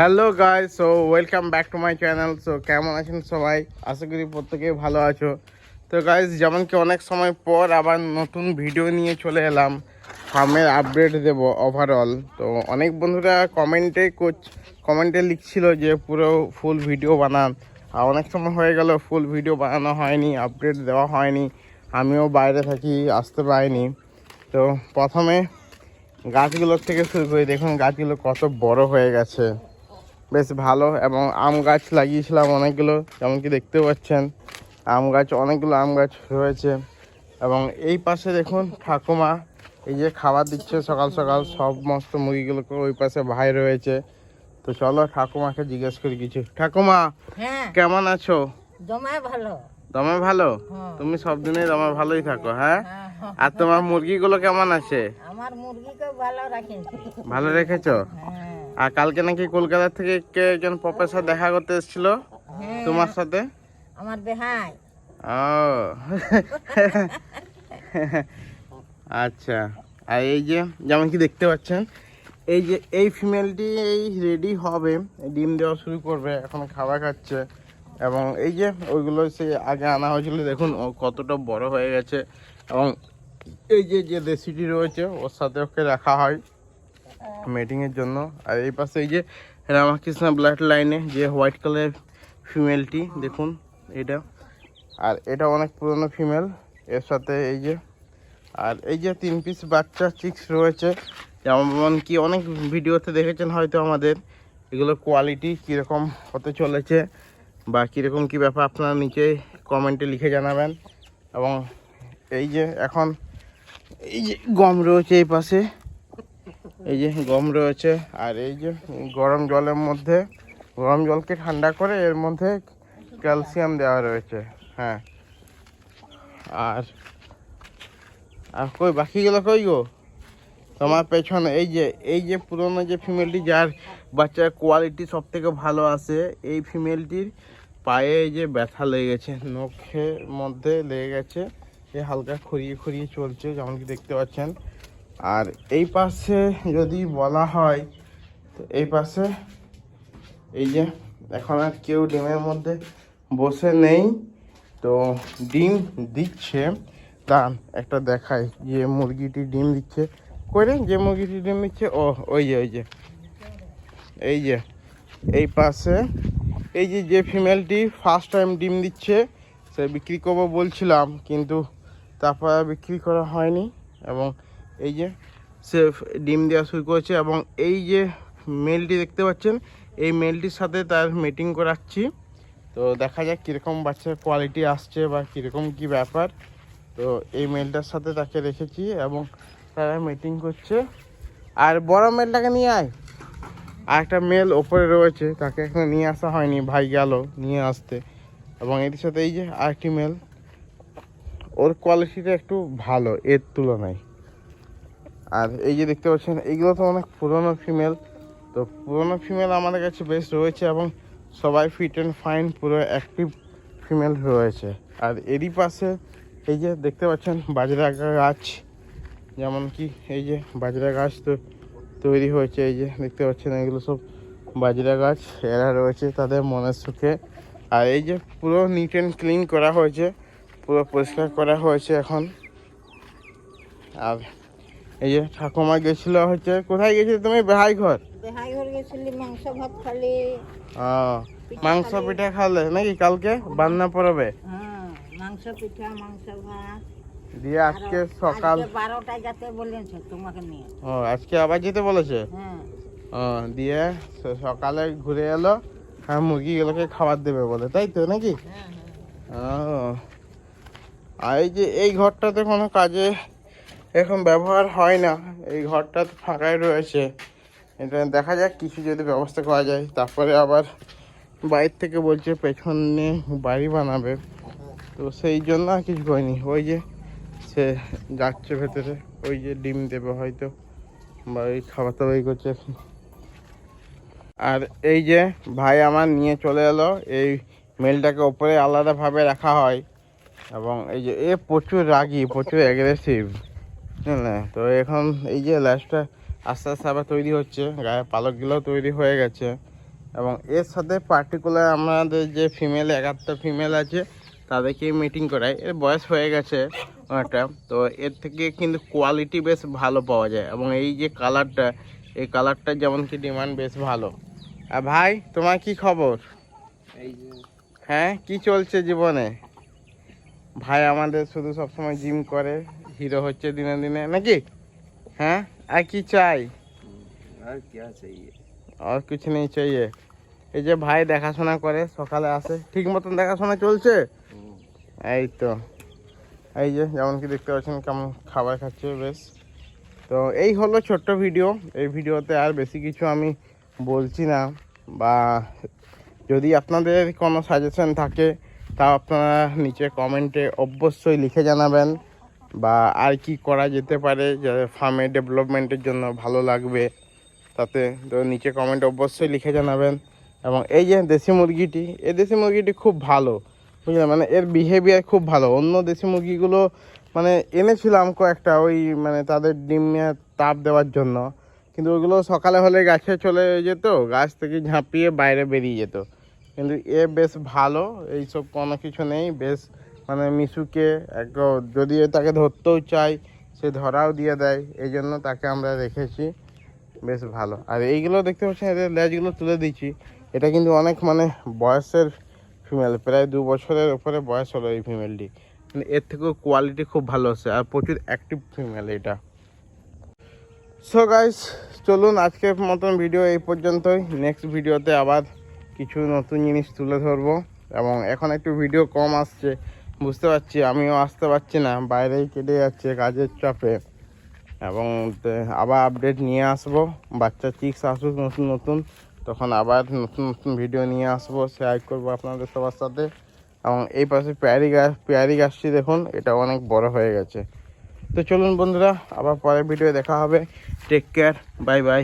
Hello guy so welcome back to my channel so কেমন আছেন সবাই? আশা করি প্রত্যেকেই ভালো আছো। তো গাইজ যেমন কি অনেক সময় পর আবার নতুন ভিডিও নিয়ে চলে এলাম। ফার্মের আপডেট দেব ওভারঅল তো, অনেক বন্ধুরা কমেন্টে কমেন্টে লিখছিল যে, পুরো ফুল ভিডিও বানান। আর অনেক সময় হয়ে গেল ফুল ভিডিও বানানো হয়নি আপডেট দেওয়া হয়নি। আমিও বাইরে থাকি, আসতে পারিনি। তো, প্রথমে গাছগুলোর থেকে শুরু করি। দেখুন, গাছগুলো কত বড় হয়ে গেছে। বেশ ভালো এবং আম গাছ লাগিয়েছিলাম অনেকগুলো যেমন কি দেখতে পাচ্ছেন। আম গাছ অনেকগুলো আম গাছ রয়েছে। এবং এই পাশে দেখুন ঠাকুমা এই যে খাবার দিচ্ছে সকাল সকাল সমস্ত মুরগিগুলোকে ওই পাশে ভাই রয়েছে। তো চলো ঠাকুমাকে জিজ্ঞেস করি কিছু। ঠাকুমা হ্যাঁ। কেমন আছো? জমায় ভালো। দমে ভালো? হ্যাঁ। তুমি সব দিনে দমে ভালোই থাকো হ্যাঁ? হ্যাঁ। আর তোমার মুরগিগুলো কেমন আছে? আমার মুরগিকে ভালো রাখেছি ভালো রেখেছো? আর কালকে নাকি কলকাতা থেকে কে একজন প্রফেসর দেখা করতে এসেছিল? হ্যাঁ, তোমার সাথে? আমার বেহাই। ও। আচ্ছা। আর এই যে যেমন কি দেখতে পাচ্ছেন এই যে এই ফিমেলটি এই রেডি হবে। ডিম দেওয়া শুরু করবে এখন খাবার খাচ্ছে। এবং এই যে ওইগুলো সে আগে আনা হয়েছিল দেখুন ও কতটা বড় হয়ে গেছে। এবং এই যে যে দেশিটি রয়েছে ওর সাথে ওকে রাখা হয়। মেটিংয়ের জন্য। আর এই পাশে এই যে রামাকৃষ্ণ ব্লাড লাইনে যে হোয়াইট কালার ফিমেলটি দেখুন এটা। আর এটা অনেক পুরনো ফিমেল এর সাথে এই যে। আর এই যে তিন পিস বাচ্চা চিক্স রয়েছে। যেমন কি অনেক ভিডিওতে দেখেছেন হয়তো আমাদের, এগুলোর কোয়ালিটি কীরকম হতে চলেছে বা কীরকম কী ব্যাপার আপনারা নিচে কমেন্টে লিখে জানাবেন। এবং এই যে এখন এই যে গম রয়েছে এই পাশে। এই যে গম রয়েছে, আর এই যে গরম জলের মধ্যে, গরম জলকে ঠান্ডা করে এর মধ্যে ক্যালসিয়াম দেওয়া রয়েছে হ্যাঁ। আর আর কই, বাকিগুলো কই গো? তোমার পেছনে, এই যে এই যে পুরনো যে ফিমেলটি, যার বাচ্চার কোয়ালিটি সব থেকে ভালো আসে এই ফিমেলটির পায়ে এই যে ব্যথা লেগে গেছে, নখের মধ্যে লেগে গেছে এ হালকা খড়িয়ে খড়িয়ে চলছে যেমন কি দেখতে পাচ্ছেন। আর এই পাশে যদি বলা হয়, তো এই পাশে এই যে এখন আর কেউ ডিমের মধ্যে বসে নেই, তো ডিম দিচ্ছে। দান একটা দেখাই, যে মুরগিটি ডিম দিচ্ছে। করে যে মুরগিটি ডিম দিচ্ছে, ও, ওই যে ওই যে, এই যে, এই পাশে এই যে যে ফিমেলটি ফার্স্ট টাইম ডিম দিচ্ছে, সে বিক্রি করব বলছিলাম, কিন্তু তারপর বিক্রি করা হয়নি এবং এই যে সে ডিম দেওয়া শুরু করেছে এবং এই যে মেলটি দেখতে পাচ্ছেন, এই মেলটির সাথে তার মিটিং করাচ্ছি। তো দেখা যাক কীরকম বাচ্চার কোয়ালিটি আসছে বা কীরকম কি ব্যাপার। তো এই মেলটার সাথে তাকে রেখেছি এবং তারা মিটিং করছে। আর বড় মেলটাকে নিয়ে আয়। আর একটা মেল ওপরে রয়েছে, তাকে এখানে নিয়ে আসা হয়নি, ভাই গেল নিয়ে আসতে। এবং এর সাথে এই যে আরেকটি মেল, ওর কোয়ালিটিটা একটু ভালো, এর তুলনায়। আর এই যে দেখতে পাচ্ছেন এইগুলো তো অনেক পুরনো ফিমেল তো পুরনো ফিমেল আমাদের কাছে বেশ রয়েছে এবং সবাই ফিট অ্যান্ড ফাইন পুরো অ্যাক্টিভ ফিমেল রয়েছে। আর এরই পাশে এই যে দেখতে পাচ্ছেন বাজরা গাছ। যেমন কি এই যে বাজরা গাছ তো তৈরি হয়েছে, এই যে দেখতে পাচ্ছেন, এগুলো সব বাজরা গাছ। এরা রয়েছে তাদের মনের সুখে। আর এই যে পুরো নিট অ্যান্ড ক্লিন করা হয়েছে, পুরো পরিষ্কার করা হয়েছে এখন। আর এই যে ঠাকুমা গেছিল হচ্ছে কোথায় গেছিলে তুমি? বেহাই ঘর বেহাই ঘর গেছিলি মাংস ভাত খালি। ও, মাংস পিঠা খালে নাকি কালকে? বান্না পড়বে হ্যাঁ মাংস পিঠা মাংস ভাত। দিয়ে আজকে সকাল বারোটায় যেতে বলেছে তোমাকে নিয়ে। ও আজকে আবার যেতে বলেছে? হ্যাঁ। ও দিয়ে সকালে ঘুরে এলো হ্যাঁ মুরগিগুলোকে খাবার দেবে বলে তাই তো নাকি? হ্যাঁ। ও আর এই যে এই ঘরটাতে কোনো কাজে এখন ব্যবহার হয় না। এই ঘরটা তো ফাঁকাই রয়েছে। এটা দেখা যাক কিছু যদি ব্যবস্থা করা যায়। তারপরে আবার বাইরে থেকে বলছে পেছনে বাড়ি বানাবে। তো সেই জন্য আর কিছু করিনি। ওই যে সে যাচ্ছে ভেতরে। ওই যে ডিম দেবে হয়তো। বা ওই খাবার দাবার করছে আর এই যে ভাই আমার নিয়ে চলে এলো। এই মেলটাকে ওপরে আলাদাভাবে রাখা হয়। এবং এই যে এ প্রচুর রাগী, প্রচুর অ্যাগ্রেসিভ তো এখন এই যে ল্যাসটা আস্তে আস্তে আবার তৈরি হচ্ছে গায়ে পালকগুলোও তৈরি হয়ে গেছে। এবং এর সাথে পার্টিকুলার আমাদের যে ফিমেল একাত্তর ফিমেল আছে তাদেরকে মিটিং করাই এর বয়স হয়ে গেছে একটা তো এর থেকে কিন্তু কোয়ালিটি বেশ ভালো পাওয়া যায়। এবং এই যে কালারটা এই কালারটা যেমন কি ডিমান্ড বেশ ভালো। আর ভাই তোমার কি খবর? হ্যাঁ কি চলছে জীবনে? ভাই আমাদের শুধু সবসময় জিম করে। হিরো হচ্ছে দিনে দিনে নাকি হ্যাঁ আর কি চাই আর क्या चाहिए আর কিছু নেই চাইয়ে এই যে ভাই দেখাশোনা করে সকালে আসে ঠিক মতন দেখাশোনা চলছে এই তো এই যে যেমন কি দেখতে পাচ্ছেন কেমন খাবার খাচ্ছে বেশ তো এই হলো ছোট্ট ভিডিও এই ভিডিওতে আর বেশি কিছু আমি বলছি না বা যদি আপনাদের কোনো সাজেশন থাকে তা আপনারা নিচে কমেন্টে অবশ্যই লিখে জানাবেন বা আর কি করা যেতে পারে যে ফার্মে ডেভেলপমেন্টের জন্য ভালো লাগবে? তাতে তো নিচে কমেন্ট অবশ্যই লিখে জানাবেন। এবং এই যে দেশি মুরগিটি, এই দেশি মুরগিটি খুব ভালো, বুঝলেন? মানে এর বিহেভিয়ার খুব ভালো। অন্য দেশি মুরগিগুলো মানে এনেছিলাম কয়েকটা ওই মানে তাদের ডিমে তাপ দেওয়ার জন্য। কিন্তু ওইগুলো সকালে হলে গাছে চলে যেত, গাছ থেকে ঝাঁপিয়ে বাইরে বেরিয়ে যেত। কিন্তু এ বেশ ভালো, এইসব কোনো কিছু নেই, বেশ মানে মিশুকে এক যদি তাকে ধরতেও চাই সে ধরাও দিয়ে দেয়, এই জন্য তাকে আমরা রেখেছি। বেশ ভালো। আর এইগুলো দেখতে পাচ্ছেন, এদের লেজগুলো তুলে দিচ্ছি এটা কিন্তু অনেক মানে বয়সের ফিমেল প্রায় দু বছরের উপরে বয়স হলো এই ফিমেলটি মানে এর থেকেও কোয়ালিটি খুব ভালো আছে, আর প্রচুর অ্যাক্টিভ ফিমেল এটা। সো গাইস চলুন আজকের মতন ভিডিও এই পর্যন্তই। নেক্সট ভিডিওতে আবার কিছু নতুন জিনিস তুলে ধরবো। এবং এখন একটু ভিডিও কম আসছে। বুঝতে পারছি, আমিও আসতে পারছি না। বাইরেই কেটে যাচ্ছে কাজের চাপে। এবং আবার আপডেট নিয়ে আসব। বাচ্চা চিক্স আসুক, নতুন নতুন, তখন আবার নতুন নতুন ভিডিও নিয়ে আসব শেয়ার করব আপনাদের সবার সাথে। এবং এই পাশে পেয়ারি গাছ পেয়ারি গাছটি দেখুন, এটা অনেক বড় হয়ে গেছে। তো চলুন বন্ধুরা, আবার পরের ভিডিও দেখা হবে। Take care bye bye